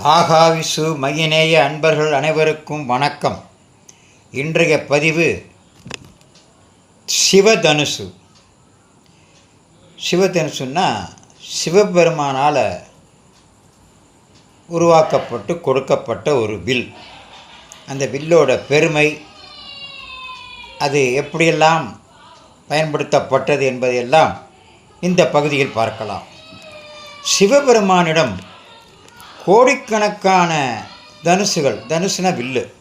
ஆகாவிசு மையநேய அன்பர்கள் அனைவருக்கும் வணக்கம். இன்றைய பதிவு சிவதனுசு. சிவதனுசுன்னா சிவபெருமானால் உருவாக்கப்பட்டு கொடுக்கப்பட்ட ஒரு வில். அந்த வில்லோட பெருமை அது எப்படியெல்லாம் பயன்படுத்தப்பட்டது என்பதையெல்லாம் இந்த பகுதியில் பார்க்கலாம். சிவபெருமானிடம் கோடிக்கணக்கான தனுசுகள் தனுசுன வில்லு.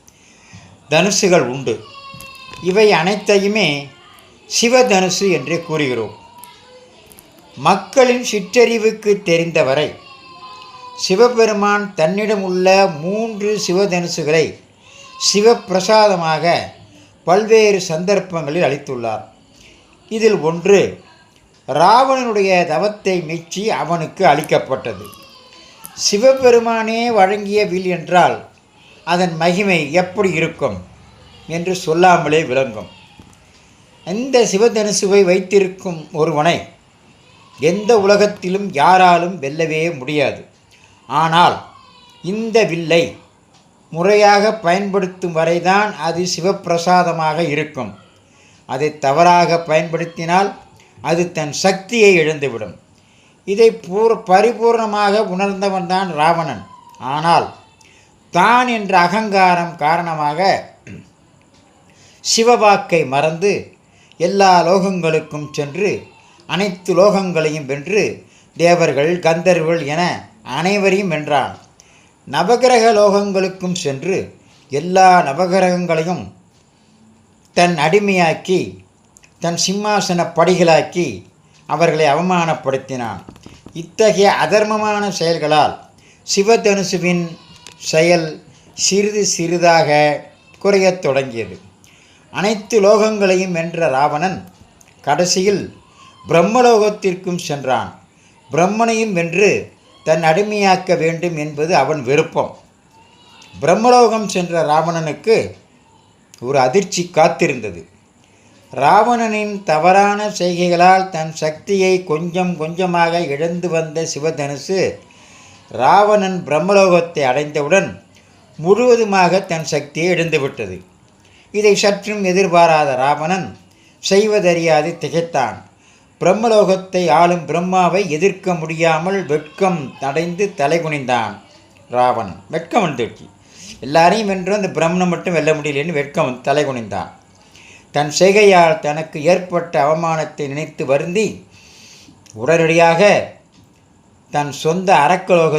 தனுசுகள் உண்டு. இவை அனைத்தையுமே சிவதனுசு என்றே கூறுகிறோம். மக்களின் சிற்றறிவுக்கு தெரிந்தவரை சிவபெருமான் தன்னிடம் உள்ள மூன்று சிவதனுசுகளை சிவப்பிரசாதமாக பல்வேறு சந்தர்ப்பங்களில் அளித்துள்ளார். இதில் ஒன்று ராவணனுடைய தவத்தை மெச்சி அவனுக்கு அளிக்கப்பட்டது. சிவபெருமானே வழங்கிய வில் என்றால் அதன் மகிமை எப்படி இருக்கும் என்று சொல்லாமலே விளங்கும். இந்த சிவதனுசுவை வைத்திருக்கும் ஒருவனை எந்த உலகத்திலும் யாராலும் வெல்லவே முடியாது. ஆனால் இந்த வில்லை முறையாக பயன்படுத்தும் வரைதான் அது சிவப்பிரசாதமாக இருக்கும். அதை தவறாக பயன்படுத்தினால் அது தன் சக்தியை இழந்துவிடும். இதை பூர் பரிபூர்ணமாக உணர்ந்தவன்தான் ராவணன். ஆனால் தான் என்ற அகங்காரம் காரணமாக சிவவாக்கை மறந்து எல்லா லோகங்களுக்கும் சென்று அனைத்து லோகங்களையும் வென்று தேவர்கள் கந்தர்கள் என அனைவரையும் வென்றான். நவகிரக லோகங்களுக்கும் சென்று எல்லா நவகிரகங்களையும் தன் அடிமையாக்கி தன் சிம்மாசன படிகளாக்கி அவர்களை அவமானப்படுத்தினான். இத்தகைய அதர்மமான செயல்களால் சிவதனுசுவின் செயல் சிறிது சிறிதாக குறையத் தொடங்கியது. அனைத்து லோகங்களையும் வென்ற ராவணன் கடைசியில் பிரம்மலோகத்திற்கும் சென்றான். பிரம்மனையும் வென்று தன் அடிமையாக்க வேண்டும் என்பது அவன் விருப்பம். பிரம்மலோகம் சென்ற ராவணனுக்கு ஒரு அதிர்ச்சி காத்திருந்தது. ராவணனின் தவறான செய்கைகளால் தன் சக்தியை கொஞ்சம் கொஞ்சமாக இழந்து வந்த சிவதனுசு ராவணன் பிரம்மலோகத்தை அடைந்தவுடன் முழுவதுமாக தன் சக்தியை இழந்துவிட்டது. இதை சற்றும் எதிர்பாராத ராவணன் செய்வதறியாது திகைத்தான். பிரம்மலோகத்தை ஆளும் பிரம்மாவை எதிர்க்க முடியாமல் வெட்கம் அடைந்து தலைகுனிந்தான் ராவணன். வெட்கம் வந்துடுச்சு. எல்லாரையும் வென்று அந்த பிரம்மனை மட்டும் வெல்ல முடியலன்னு வெட்கம் தலைகுனிந்தான் தன் செய்கையால் தனக்கு ஏற்பட்ட அவமானத்தை நினைத்து வருந்தி உடனடியாக தன் சொந்த அரக்கலோக